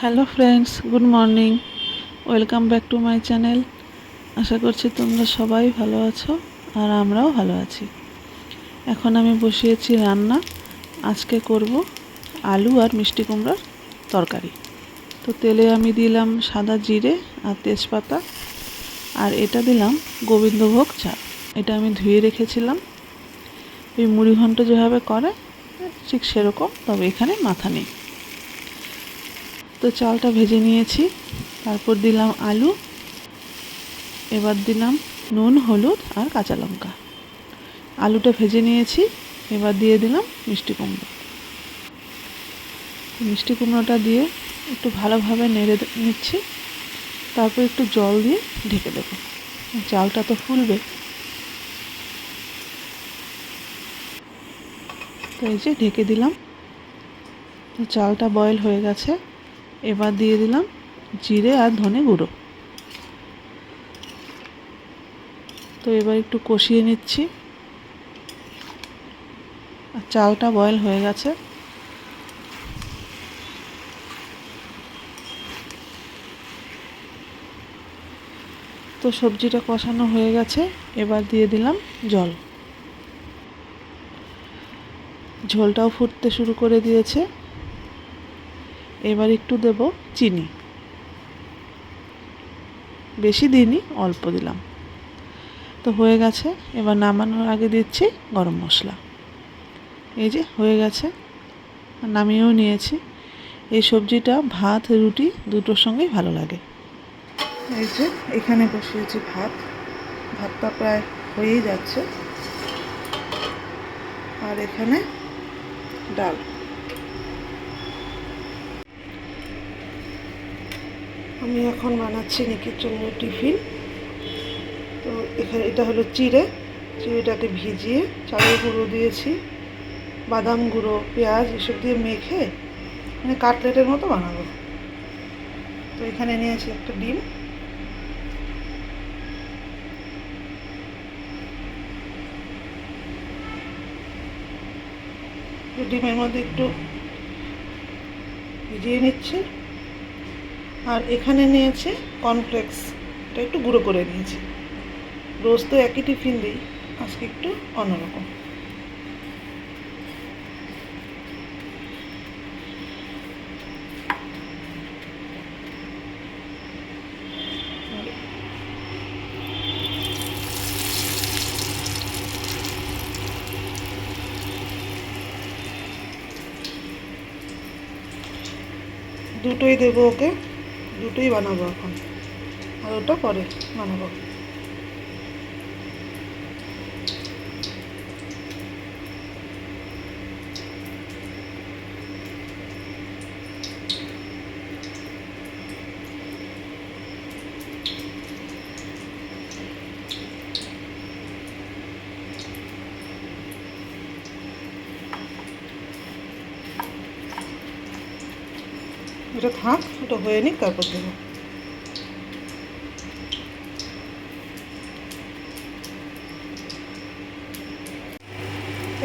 Hello friends, good morning. Welcome back to my channel. আশা করছি তোমরা সবাই ভালো আছো আর আমরাও ভালো আছি। এখন আমি বসিয়েছি রান্না। আজকে করব আলু আর মিষ্টি কুমড়ার তরকারি। তো তেলে আমি দিলাম সাদা জিরে আর তেজপাতা আর এটা দিলাম গোবিন্দভোগ চাল। এটা আমি ধুয়ে রেখেছিলাম। ওই মুড়ি ঘন্ট যেভাবে করে, ঠিক সেরকম, তবে এখানে মাথা নেই। তো চালটা ভেজে নিয়েছি, তারপর দিলাম আলু, এবার দিলাম নুন, হলুদ আর কাঁচা লঙ্কা। আলুটা ভেজে নিয়েছি, এবার দিয়ে দিলাম মিষ্টি কুমড়ো। মিষ্টি কুমড়োটা দিয়ে একটু ভালোভাবে নেড়ে নিচ্ছি, তারপর একটু জল দিয়ে ঢেকে দেবো। চালটা তো ফুলবে। তো এই যে ঢেকে দিলাম। তো চালটা বয়েল হয়ে গেছে। এবার দিয়ে দিলাম জিরে আর ধনে গুঁড়ো। তো এবার একটু কষিয়ে নিচ্ছি। আর চালটা বয়েল হয়ে গেছে। তো সবজিটা কষানো হয়ে গেছে। এবার দিয়ে দিলাম জল। ঝোলটাও ফুটতে শুরু করে দিয়েছে। এবার একটু দেব চিনি। বেশি দিইনি, অল্প দিলাম। তো হয়ে গেছে, এবার নামানোর আগে দিচ্ছি গরম মশলা। এই যে, হয়ে গেছে। নামিয়েও নিয়েছি। এই সবজিটা, ভাত, রুটি দুটোর সঙ্গেই ভালো লাগে। এই যে, এখানে বসিয়েছি ভাত। ভাতটা প্রায় হয়েই যাচ্ছে। আর এখানে ডাল। আমি এখন বানাচ্ছি নিকির জন্য টিফিন। তো এখানে এটা হলো চিড়ে। চিড়েটাকে ভিজিয়ে চালের গুঁড়ো দিয়েছি, বাদাম গুঁড়ো, পেঁয়াজ এসব দিয়ে মেখে মানে কাটলেটের মতো বানাবো। তো এখানে নিয়েছি একটা ডিম। ডিমের মধ্যে একটু ভিজিয়ে নিচ্ছি। আর এখানে নিয়েছে কর্নফ্লেক্স এটা একটু গুঁড়ো করে নিয়েছি। রোজ তো একই টিফিন দিই, আজকে একটু অন্যরকম। দুটোই দেবো ওকে। দুটোই বানাবো এখন। আর ওটা পরে বানাবো। এটা থাক, ওটা হয়ে নিক, তারপর দেবো।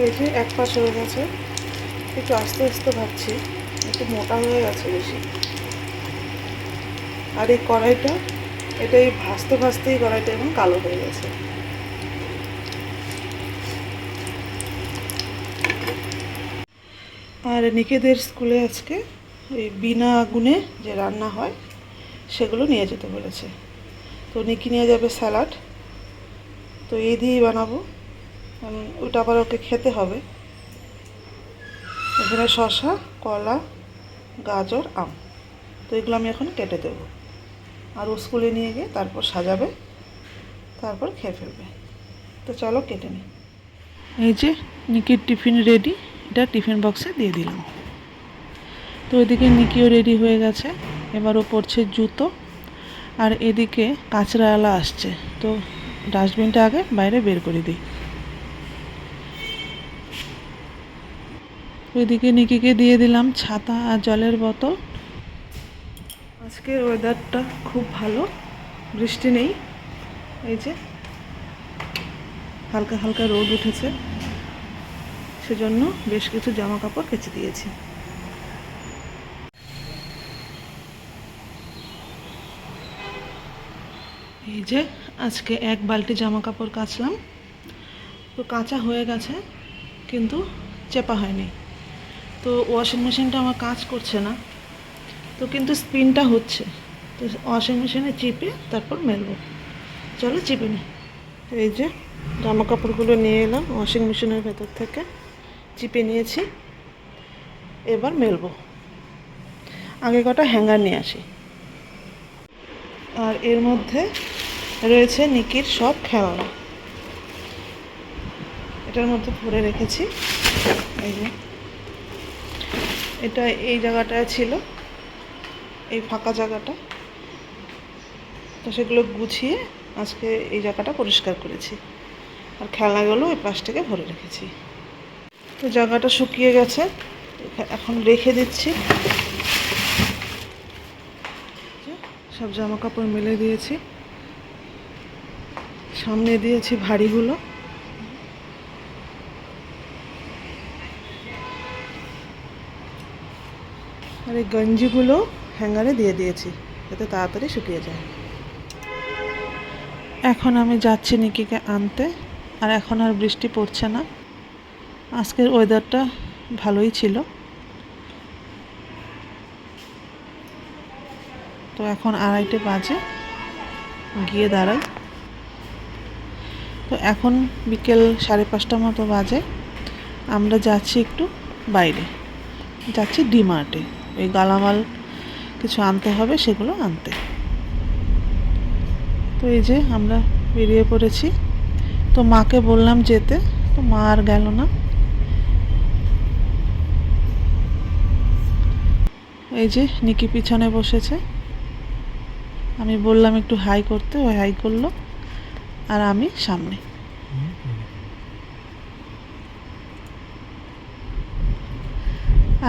এই যে এক পাশ হয়ে গেছে, একটু আস্তে আস্তে ভাবছি, একটু মোটা হয়ে গেছে বেশি। আর এই কড়াইটা, এটা এই ভাজতে ভাজতেই কড়াইটা এখন কালো হয়ে গেছে। আর নিকেদের স্কুলে আজকে ওই বিনা আগুনে যে রান্না হয়, সেগুলো নিয়ে যেতে বলেছে। তো নিকি নিয়ে যাবে স্যালাড? তো এই দিয়েই বানাবো। ওটা আবার ওকে খেতে হবে। এখানে শশা কলা, গাজর, আম। তো এগুলো আমি এখন কেটে দেব। আর ও স্কুলে নিয়ে গিয়ে তারপর সাজাবে, তারপর খেয়ে ফেলবে। তো চলো কেটে নিই। এই যে, নিকির টিফিন রেডি। এটা টিফিন বক্সে দিয়ে দিলাম। তো এদিকে নিকিও রেডি হয়ে গেছে। এবার ও পড়ছে জুতো। আর এদিকে কাঁচরাওয়ালা আসছে। তো ডাস্টবিনটা আগে বাইরে বের করে দিই। ওইদিকে নিকিকে দিয়ে দিলাম ছাতা আর জলের বোতল। আজকের ওয়েদারটা খুব ভালো। বৃষ্টি নেই। এই যে হালকা হালকা রোদ উঠেছে। সেজন্য বেশ কিছু জামা কাপড় কেচে দিয়েছি। এই যে, আজকে এক বালতি জামা কাপড় কাচলাম। তো কাঁচা হয়ে গেছে, কিন্তু চেপা হয়নি। তো ওয়াশিং মেশিনটা আমার কাজ করছে না। তো কিন্তু স্পিনটা হচ্ছে। তো ওয়াশিং মেশিনে চিপে তারপর মেলবো। চলো চিপে নি। এই যে জামা কাপড়গুলো নিয়ে এলাম ওয়াশিং মেশিনের ভেতর থেকে। চিপে নিয়েছি। এবার মেলবো। আগে কটা হ্যাঙ্গার নিয়ে আসি। আর এর মধ্যে রয়েছে নিকির সব খেলনা। এটার মধ্যে ভরে রেখেছি। এই যে। এটা এই জায়গাটায় ছিল। এই ফাঁকা জায়গাটা। তো সেগুলো গুছিয়ে আজকে এই জায়গাটা পরিষ্কার করেছি। আর খেলনাগুলো ওই থেকে ভরে রেখেছি। তো জায়গাটা শুকিয়ে গেছে। এখন রেখে দিচ্ছি। সব জামা কাপড় মেলে দিয়েছি। সামনে দিয়েছি ভারীগুলো। আর এই গঞ্জিগুলো হ্যাঙ্গারে দিয়ে দিয়েছি, যাতে তাড়াতাড়ি শুকিয়ে যায়। এখন আমি যাচ্ছি নিকিকে আনতে, আর এখন আর বৃষ্টি পড়ছে না। আজকের ওয়েদারটা ভালোই ছিল। তো এখন আড়াইটে বাজে, গিয়ে দাঁড়াই। তো এখন বিকেল সাড়ে পাঁচটা মতো বাজে। আমরা যাচ্ছি একটু বাইরে। যাচ্ছি ডিমার্টে ওই গালামাল কিছু আনতে হবে, সেগুলো আনতে। তো এই যে আমরা বেরিয়ে পড়েছি। তো মাকে বললাম যেতে, তো মা আর গেল না। এই যে নিকি পিছনে বসেছে। আমি বললাম একটু হাই করতে ওই হাই করল। আর আমি সামনে।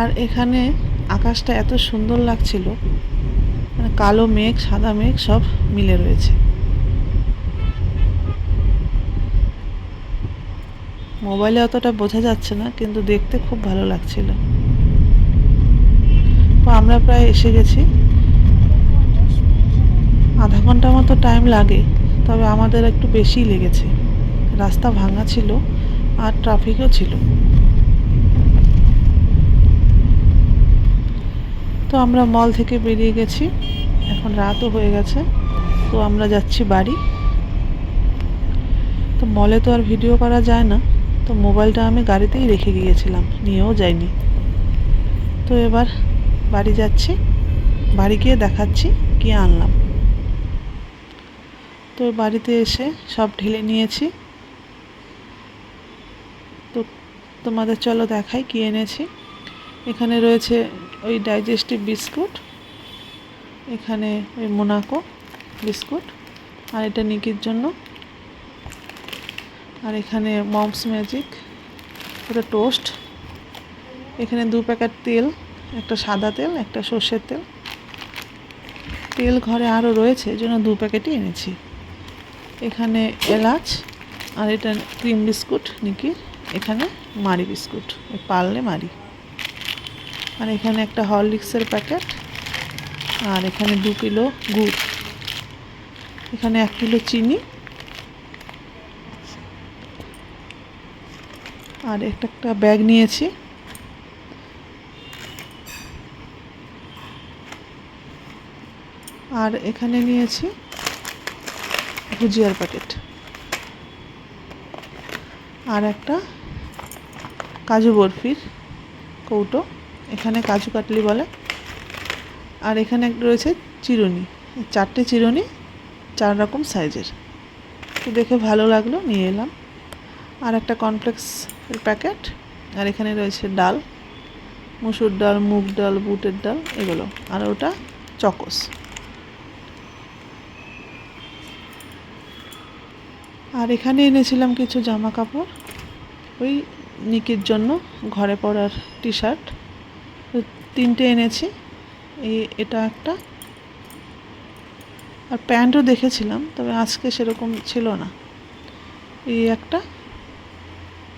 আর এখানে আকাশটা এত সুন্দর লাগছিল মানে কালো মেঘ, সাদা মেঘ সব মিলে রয়েছে। মোবাইলে অতটা বোঝা যাচ্ছে না, কিন্তু দেখতে খুব ভালো লাগছিল। তো আমরা প্রায় এসে গেছি। আধা ঘণ্টা মতো টাইম লাগে। তবে আমাদের একটু বেশিই লেগেছে। রাস্তা ভাঙা ছিল আর ট্রাফিকও ছিল। তো আমরা মল থেকে বেরিয়ে গেছি। এখন রাতও হয়ে গেছে। তো আমরা যাচ্ছি বাড়ি। তো মলে তো আর ভিডিও করা যায় না। তো মোবাইলটা আমি গাড়িতেই রেখে গিয়েছিলাম। নিয়েও যাইনি। তো এবার বাড়ি যাচ্ছি। বাড়ি গিয়ে দেখাচ্ছি কি আনলাম। তো বাড়িতে এসে সব ঢেলে নিয়েছি। তো তোমাদের চলো দেখাই কি এনেছি। এখানে রয়েছে ওই ডাইজেস্টিভ বিস্কুট, এখানে ওই মোনাকো বিস্কুট, আর এটা নিকির জন্য। আর এখানে মমস ম্যাজিক, ওটা টোস্ট। এখানে দু প্যাকেট তেল, একটা সাদা তেল, একটা সর্ষের তেল। তেল ঘরে আরও রয়েছে এই জন্য দু প্যাকেটই এনেছি। এখানে এলাচ, আর এটা ক্রিম বিস্কুট, নিকি? এখানে মারি বিস্কুট পারলে মারি আর এখানে একটা হরলিক্সের প্যাকেট, আর এখানে দু কিলো গুড়। এখানে এক কিলো চিনি। আর একটা একটা ব্যাগ নিয়েছি। আর এখানে নিয়েছি ভুজিয়ার প্যাকেট আর একটা কাজু বরফির কৌটো, এখানে কাজু কাটলি বলে। আর এখানে রয়েছে চিরুনি চারটে চিরুনি চার রকম সাইজের। তো দেখে ভালো লাগল, নিয়ে এলাম। আর একটা কর্নফ্লেক্সের প্যাকেট আর এখানে রয়েছে ডাল, মুসুর ডাল, মুগ ডাল, বুটের ডাল, এগুলো। আর ওটা চকোস। আর এখানে এনেছিলাম কিছু জামা কাপড় ওই নিকির জন্য, ঘরে পরার টি শার্ট তিনটে এনেছি, এই এটা একটা। আর প্যান্টও দেখেছিলাম, তবে আজকে সেরকম ছিল না। এই একটা,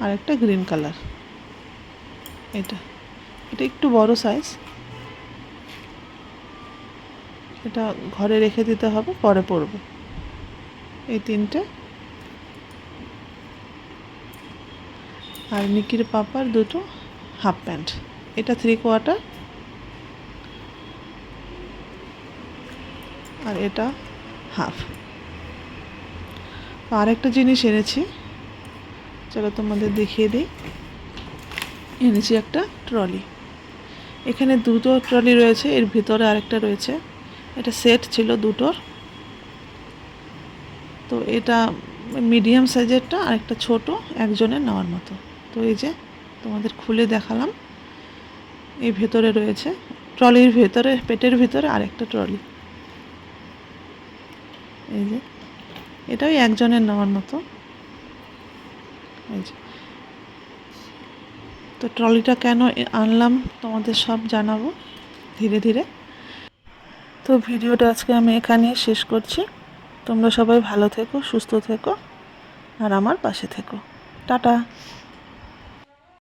আর একটা গ্রিন কালার। এটা এটা একটু বড় সাইজ এটা ঘরে রেখে দিতে হবে, পরে পরবো। এই তিনটে। আর নিকির পাপার দুটো হাফ প্যান্ট। এটা থ্রি কোয়ার্টার আর এটা হাফ আর একটা জিনিস এনেছি। চলো তোমাদের দেখিয়ে দিই। এনেছি একটা ট্রলি এখানে দুটো ট্রলি রয়েছে, এর ভিতরে আরেকটা রয়েছে। এটা সেট ছিল দুটোর। তো এটা মিডিয়াম সাইজেরটা আর একটা ছোট, একজনের নেওয়ার মতো। তো এই যে, তোমাদের খুলে দেখালাম। এই ভেতরে রয়েছে, ট্রলির ভেতরে, পেটের ভিতরে আরেকটা ট্রলি। এই যে, এটাও একজনের নেওয়ার মতো। এই যে। তো ট্রলিটা কেন আনলাম, তোমাদের সব জানাব ধীরে ধীরে। তো ভিডিওটা আজকে আমি এখানে শেষ করছি। তোমরা সবাই ভালো থেকো, সুস্থ থেকো, আর আমার পাশে থেকো। টাটা!